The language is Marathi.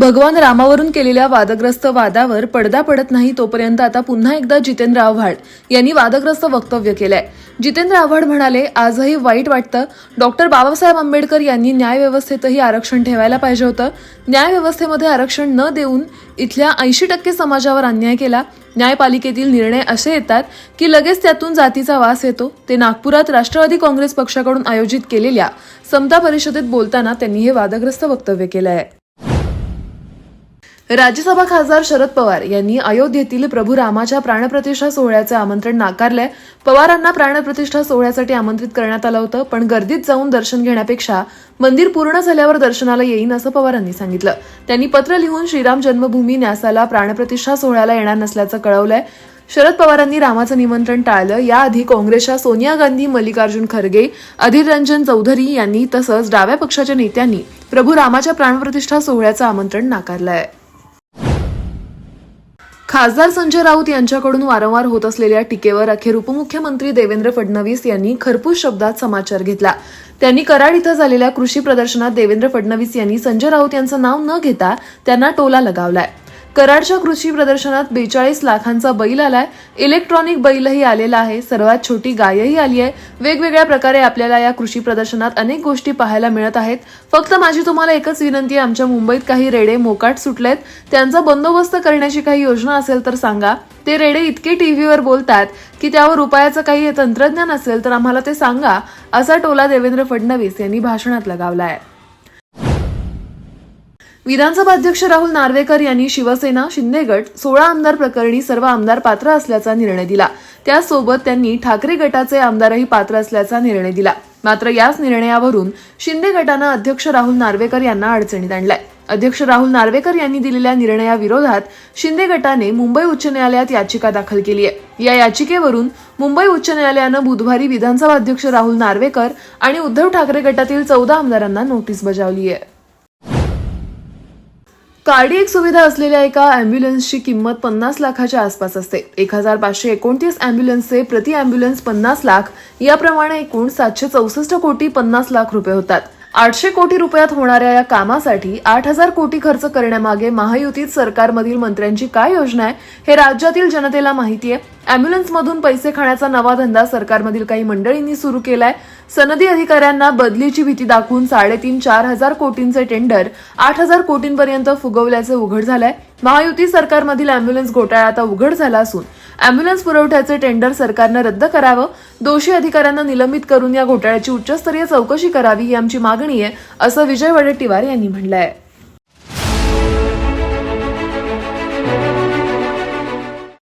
भगवान रामावरून केलेल्या वादग्रस्त वादावर पडदा पडत नाही तोपर्यंत आता पुन्हा एकदा जितेंद्र आव्हाड यांनी वादग्रस्त वक्तव्य केलंय. जितेंद्र आव्हाड म्हणाले आजही वाईट वाटतं. डॉक्टर बाबासाहेब आंबेडकर यांनी न्यायव्यवस्थेतही आरक्षण ठेवायला पाहिजे होतं. न्यायव्यवस्थेमध्ये आरक्षण न देऊन इथल्या ऐंशी टक्के समाजावर अन्याय केला. न्यायपालिकेतील निर्णय असे येतात की लगेच त्यातून जातीचा वास येतो. ते नागपुरात राष्ट्रवादी काँग्रेस पक्षाकडून आयोजित केलेल्या समता परिषदेत बोलताना त्यांनी हे वादग्रस्त वक्तव्य केलं आहे राज्यसभा खासदार शरद पवार यांनी अयोध्येतील प्रभू रामाच्या प्राणप्रतिष्ठा सोहळ्याचं आमंत्रण नाकारलंय. पवारांना प्राणप्रतिष्ठा सोहळ्यासाठी आमंत्रित करण्यात आलं होतं पण गर्दीत जाऊन दर्शन घेण्यापेक्षा मंदिर पूर्ण झाल्यावर दर्शनाला येईन असं पवारांनी सांगितलं. त्यांनी पत्र लिहून श्रीराम जन्मभूमी न्यासाला प्राणप्रतिष्ठा सोहळ्याला येणार नसल्याचं कळवलंय. शरद पवारांनी रामाचं निमंत्रण टाळलं. याआधी काँग्रेसच्या सोनिया गांधी मल्लिकार्जुन खरगे अधीर रंजन चौधरी यांनी तसंच डाव्या पक्षाच्या नेत्यांनी प्रभू रामाच्या प्राणप्रतिष्ठा सोहळ्याचं आमंत्रण नाकारलं आहे खासदार संजय राऊत यांच्याकडून वारंवार होत असलेल्या टीकेवर अखेर उपमुख्यमंत्री देवेंद्र फडणवीस यांनी खरपूस शब्दात समाचार घेतला. त्यांनी कराड इथं झालेल्या कृषी प्रदर्शनात देवेंद्र फडणवीस यांनी संजय राऊत यांचं नाव न घेता त्यांना टोला लगावलाय. कराडच्या कृषी प्रदर्शनात बेचाळीस लाखांचा बैल आलाय. इलेक्ट्रॉनिक बैलही आलेला आहे. सर्वात छोटी गायही आली आहे. वेगवेगळ्या प्रकारे आपल्याला या कृषी प्रदर्शनात अनेक गोष्टी पाहायला मिळत आहेत. फक्त माझी तुम्हाला एकच विनंती आहे. आमच्या मुंबईत काही रेडे मोकाट सुटलेत. त्यांचा बंदोबस्त करण्याची काही योजना असेल तर सांगा. ते रेडे इतके टीव्हीवर बोलतात की त्यावर उपायाचं काही तंत्रज्ञान असेल तर आम्हाला ते सांगा असा टोला देवेंद्र फडणवीस यांनी भाषणात लगावला आहे विधानसभा अध्यक्ष राहुल नार्वेकर यांनी शिवसेना शिंदे गट सोळा आमदार प्रकरणी सर्व आमदार पात्र असल्याचा निर्णय दिला. त्यासोबत त्यांनी ठाकरे गटाचे आमदारही पात्र असल्याचा निर्णय दिला. मात्र याच निर्णयावरून शिंदे गटानं अध्यक्ष राहुल नार्वेकर यांना अडचणीत आणलाय. अध्यक्ष राहुल नार्वेकर यांनी दिलेल्या निर्णयाविरोधात शिंदे गटाने मुंबई उच्च न्यायालयात याचिका दाखल केली आहे. या याचिकेवरून मुंबई उच्च न्यायालयानं बुधवारी विधानसभा अध्यक्ष राहुल नार्वेकर आणि उद्धव ठाकरे गटातील चौदा आमदारांना नोटीस बजावली आहे. कार्डियक सुविधा असलेल्या एका अँब्युलन्सची किंमत पन्नास लाखाच्या आसपास असते. एक हजार पाचशे एकोणतीस अँब्युलन्सचे प्रति अँब्युलन्स पन्नास लाख याप्रमाणे एकूण सातशे चौसष्ट कोटी पन्नास लाख रुपये होतात. आठशे कोटी रुपयात होणाऱ्या या कामासाठी आठ हजार कोटी खर्च करण्यामागे महायुतीत सरकारमधील मंत्र्यांची काय योजना आहे हे राज्यातील जनतेला माहिती आहे. अँब्युलन्समधून पैसे खाण्याचा नवा धंदा सरकारमधील काही मंडळींनी सुरू केलाय. सनदी अधिकाऱ्यांना बदलीची भीती दाखवून साडेतीन चार हजार कोटींचे टेंडर आठ हजार कोटींपर्यंत फुगवल्याचे उघड झालंय. महायुती सरकारमधील अँब्युलन्स घोटाळा आता उघड झाला असून अँब्युलन्स पुरवठ्याचे टेंडर सरकारनं रद्द करावं दोषी अधिकाऱ्यांना निलंबित करून या घोटाळ्याची उच्चस्तरीय चौकशी करावी ही आमची मागणी आहे असं विजय वडेट्टीवार यांनी म्हटलं आहे